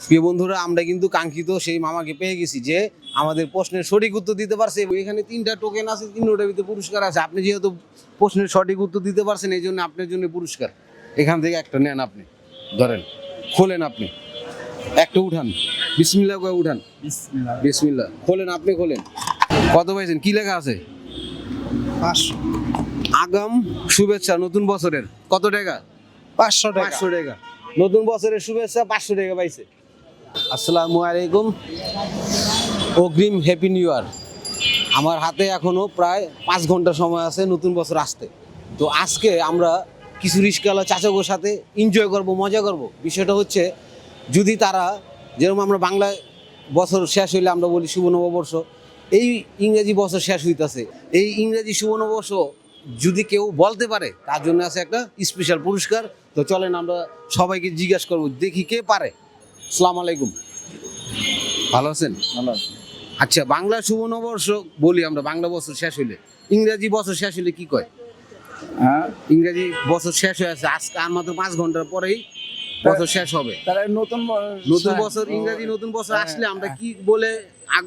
প্রিয় বন্ধুরা আমরা কিন্তু কাঙ্ক্ষিত সেই মামাকে পেয়ে গেছি যে আমাদের প্রশ্নের সঠিক উত্তর দিতে পারছে। এখানে তিনটা টোকেন আছে তিনটার ভিতরে পুরস্কার আছে। আপনি যেহেতু প্রশ্নের সঠিক উত্তর দিতে পারছেন এই জন্য আপনার জন্য পুরস্কার। এখান থেকে একটা নেন আপনি। ধরেন খোলেন আপনি। একটা উঠান। বিসমিল্লা করে উঠান। বিসমিল্লা খোলেন আপনি খোলেন। কত পাইছেন কি লেখা আছে? পাঁচশো। আগাম শুভেচ্ছা নতুন বছরের। কত টাকা? পাঁচশো টাকা। পাঁচশো টাকা। নতুন বছরের শুভেচ্ছা পাঁচশো টাকা পাইছে। আসসালামু আলাইকুম। অগ্রিম হ্যাপি নিউ ইয়ার আমার হাতে এখনও প্রায় পাঁচ ঘণ্টা সময় আছে নতুন বছর আসতে। তো আজকে আমরা কিছু রিস্কালা চাচকের সাথে এনজয় করব, মজা করব। বিষয়টা হচ্ছে, যদি তারা, যেরকম আমরা বাংলা বছর শেষ হইলে আমরা বলি শুভ নববর্ষ, এই ইংরেজি বছর শেষ হইতাছে। এই ইংরেজি শুভ নববর্ষ যদি কেউ বলতে পারে, তার জন্য আছে একটা স্পেশাল পুরস্কার। তো চলেন আমরা সবাইকে জিজ্ঞাসা করব, দেখি কে পারে। সালাম আলাইকুম। ভালো আছেন? ভালো আচ্ছা বাংলা শুভ নববর্ষ বলি আমরা বাংলা বছর শেষ হইলে। ইংরেজি বছর শেষ হইলে কি কয়? হ্যাঁ? ইংরেজি বছর শেষ হয়ে আছে আজকে আর মাত্র পাঁচ ঘণ্টার পরেই বছর শেষ হবে। তাহলে নতুন বছর- নতুন বছর ইংরেজি নতুন বছর হ্যাঁ, আসলে আমরা কি বলে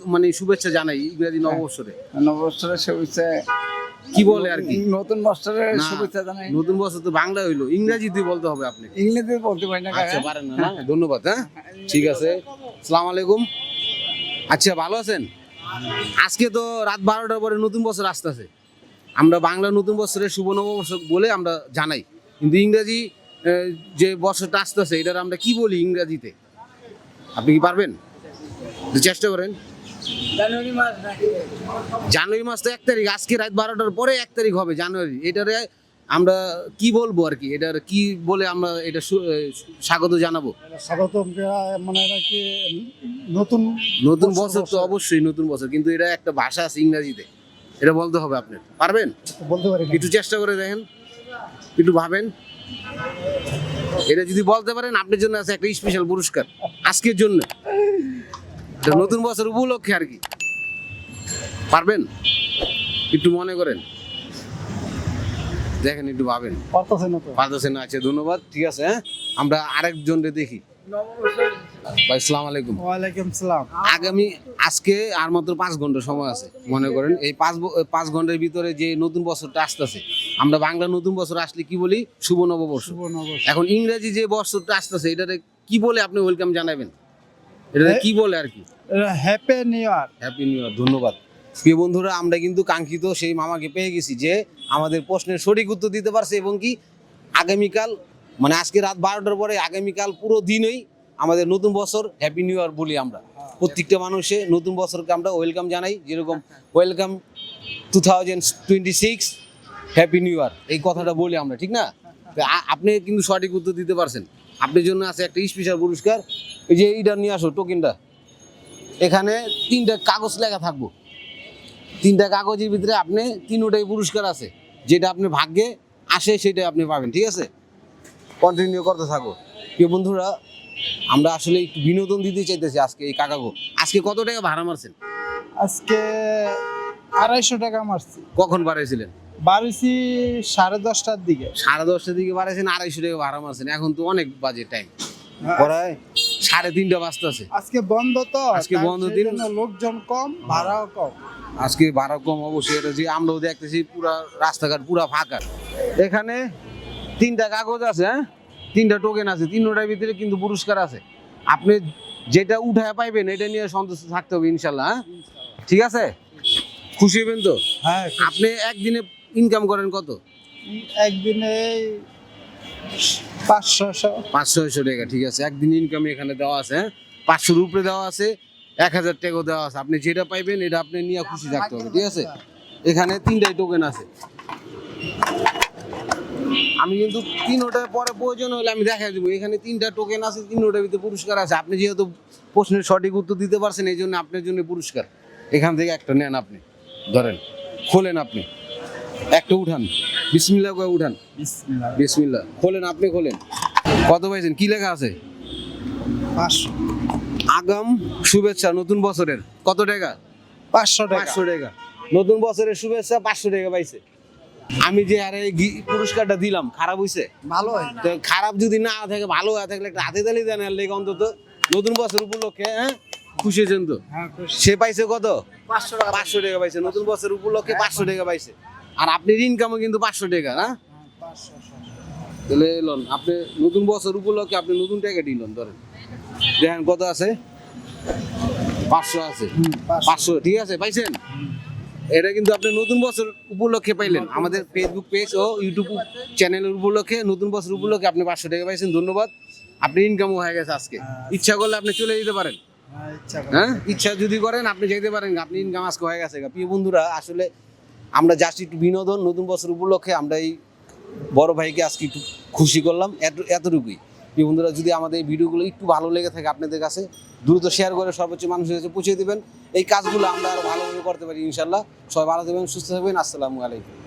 মানে শুভেচ্ছা জানাই ইংরেজি নববর্ষরে? নববর্ষের শুভেচ্ছা কি বলে আর কি? নতুন বছরের শুভেচ্ছা জানাই। নতুন বছর তো বাংলা হইল। ইংরেজিতে বলতে হবে আপনি ইংরেজি বলতে পারি না আচ্ছা পারেন না না? ধন্যবাদ হ্যাঁ? ঠিক আছে। সালাম আলাইকুম। আচ্ছা ভালো আছেন? আজকে তো রাত বারোটার পরে নতুন বছর আসতেছে। আমরা বাংলা নতুন বছরের শুভ নববর্ষ বলে আমরা জানাই। কিন্তু ইংরেজি যে বছরটা আসতেছে এটার আমরা কি বলি ইংরেজিতে? আপনি কি পারবেন? চেষ্টা করেন। জানুয়ারি মাস জানুয়ারি মাস তো এক তারিখ আজকে রাত বারোটার পরে এক তারিখ হবে জানুয়ারি। এটারে আমরা কি বলব আর কি? এটার কি বলে আমরা এটা স্বাগত জানাব? স্বাগতম মানে কি নতুন নতুন বছর, তো অবশ্যই নতুন বছর কিন্তু এটা একটা ভাষা আছে ইংরাজিতে। এটা বলতে হবে আপনি পারবেন? বলতে পারি একটু চেষ্টা করে দেখেন। একটু ভাবেন। এটা যদি বলতে পারেন আপনার জন্য আছে একটা স্পেশাল পুরস্কার। আজকের জন্য। নতুন বছর উপলক্ষে আর কি। পারবেন? একটু মনে করেন। দেখেন একটু ভাবেন। পারতেছেন আচ্ছা ধন্যবাদ। ঠিক আছে হ্যাঁ? আমরা আরেকজনকে দেখি। ভাই সালাম আলাইকুম। ওয়ালাইকুম সালাম। আগামী আজকে আর মাত্র পাঁচ ঘণ্টা সময় আছে মনে করেন। এই পাঁচ পাঁচ ঘণ্টার ভিতরে যে নতুন বছরটা আসতেছে আমরা বাংলা নতুন বছর আসলে কি বলি? শুভ নববর্ষ। শুভ নববর্ষ। এখন ইংরেজি যে বছরটা আসতেছে এটাতে কি বলে আপনি ওয়েলকাম জানাবেন? এটা কি বলে আর কি? Happy new year happy new year ধন্যবাদ। প্রিয় বন্ধুরা আমরা কিন্তু কাঙ্ক্ষিত সেই মামাকে পেয়ে গেছি যে আমাদের প্রশ্নের সঠিক উত্তর দিতে পারছে এবং কি আগামীকাল মানে আজকে রাত বারোটার পরে আগামীকাল পুরো দিনই আমাদের নতুন বছর হ্যাপি নিউ ইয়ার বলি আমরা। প্রত্যেকটা মানুষে নতুন বছরকে আমরা ওয়েলকাম জানাই যেরকম welcome to thousand twenty six happy new year এই কথাটা বলি আমরা ঠিক না? আপনি কিন্তু সঠিক উত্তর দিতে পারছেন। আপনার জন্য আছে একটা স্পেশাল পুরস্কার। এই যে এইটা নিয়ে আসো টোকেনটা এখানে তিনটা কাগজ লেখা থাকব। তিনটা কাগজের ভিতরে আপনি তিনোটাই পুরস্কার আছে। যেটা আপনি ভাগ্যে আসে সেটাই আপনি পাবেন ঠিক আছে? কন্টিনিউ করতে থাকো। প্রিয় বন্ধুরা আমরা আসলে একটু বিনোদন দিতে চাইতেছি আজকে এই কাকাগো। আজকে কত টাকা ভাড়া মারছেন? আজকে আড়াইশো টাকা মারছি। কখন বাড়াইছিলেন? বাড়িছি সাড়ে দশটার দিকে। সাড়ে দশটার দিকে বাড়াইছেন আড়াইশো টাকা ভাড়া মারছেন এখন তো অনেক বাজে টাইম হ্যাঁ। সাড়ে তিনটা বাজতেছে। আজকে বন্ধ তো আজকে বন্ধ দিন। লোকজন কম ভাড়াও কম। আজকে ভাড়া কম অবশ্যই এটা যে আমরাও দেখতেছি পুরা রাস্তাঘাট পুরা ফাঁকা। এখানে তিনটা কাগজ আছে হ্যাঁ? তিনটা টোকেন আছে তিনটার ভিতরে কিন্তু পুরস্কার আছে। আপনি যেটা উঠায় পাইবেন এটা নিয়ে সন্তুষ্ট থাকতে হবে ইনশাল্লাহ হ্যাঁ? ঠিক আছে? খুশি হবেন তো? হ্যাঁ আপনি একদিনে ইনকাম করেন কত? একদিনে পাঁচশো পাঁচ ছয়শো টাকা ঠিক আছে। একদিন ইনকাম এখানে দেওয়া আছে হ্যাঁ? পাঁচশোর উপরে দেওয়া আছে এক হাজার টাকাও দেওয়া আছে। আপনি যেটা পাইবেন এটা আপনি নিয়ে খুশি থাকতে হবে ঠিক আছে? এখানে তিনটাই টোকেন আছে। আমি কিন্তু তিনোটার পরে প্রয়োজন হলে আমি দেখাই দেবো। এখানে তিনটা টোকেন আছে তিনোটার ভিতরে পুরস্কার আছে। আপনি যেহেতু প্রশ্নের সঠিক উত্তর দিতে পারছেন এই জন্য আপনার জন্য পুরস্কার। এখান থেকে একটা নেন আপনি ধরেন খোলেন আপনি। একটা উঠান। বিসমিল্লা করে উঠান। বিসমিল্লাহ। বিসমিল্লা খোলেন আপনি খোলেন। কত পাইছেন? কি লেখা আছে? পাঁচশো। আগাম শুভেচ্ছা নতুন বছরের। কত টাকা? পাঁচশো টাকা। পাঁচশো টাকা। নতুন বছরের শুভেচ্ছা পাঁচশো টাকা পাইছে। আমি যে আরে পুরস্কারটা দিলাম খারাপ হইছে? ভালো হয়। তো খারাপ যদি না থাকে ভালো হয়ে থাকলে একটা হাতে তালি দেন এর লেগে অন্তত। নতুন বছর উপলক্ষে হ্যাঁ? খুশি হয়েছেন তো? হ্যাঁ সে পাইছে কত? পাঁচশো টাকা। পাঁচশো টাকা পাইছে। নতুন বছর উপলক্ষে পাঁচশো টাকা পাইছে। আর আপনার ইনকামও কিন্তু পাঁচশো টাকা হ্যাঁ তাহলে এলন আপনি নতুন বছর উপলক্ষে আপনি নতুন টাকা দিলেন ধরেন। দেখেন কত আছে? পাঁচশো আছে। পাঁচশো ঠিক আছে পাইছেন? এটা কিন্তু আপনি নতুন বছর উপলক্ষে পাইলেন। আমাদের ফেসবুক পেজ ও ইউটিউব চ্যানেলের উপলক্ষে নতুন বছর উপলক্ষে আপনি পাঁচশো টাকা পাইছেন ধন্যবাদ। আপনি ইনকামও হয়ে গেছে আজকে। ইচ্ছা করলে আপনি চলে যেতে পারেন। হ্যাঁ ইচ্ছা যদি করেন আপনি যেতে পারেন আপনি ইনকাম আজকে হয়ে গেছে। প্রিয় বন্ধুরা আসলে আমরা যাচ্ছি একটু বিনোদন নতুন বছর উপলক্ষে আমরা এই বড় ভাইকে আজকে একটু খুশি করলাম। এত এতটুকুই। এই বন্ধুরা, যদি আমাদের এই ভিডিওগুলো একটু ভালো লেগে থাকে আপনাদের কাছে, দ্রুত শেয়ার করে সর্বোচ্চ মানুষের কাছে পৌঁছে দেবেন। এই কাজগুলো আমরা আরও ভালোভাবে করতে পারি ইনশাল্লাহ সবাই ভালো থাকবেন, সুস্থ থাকবেন। আসসালামু আলাইকুম।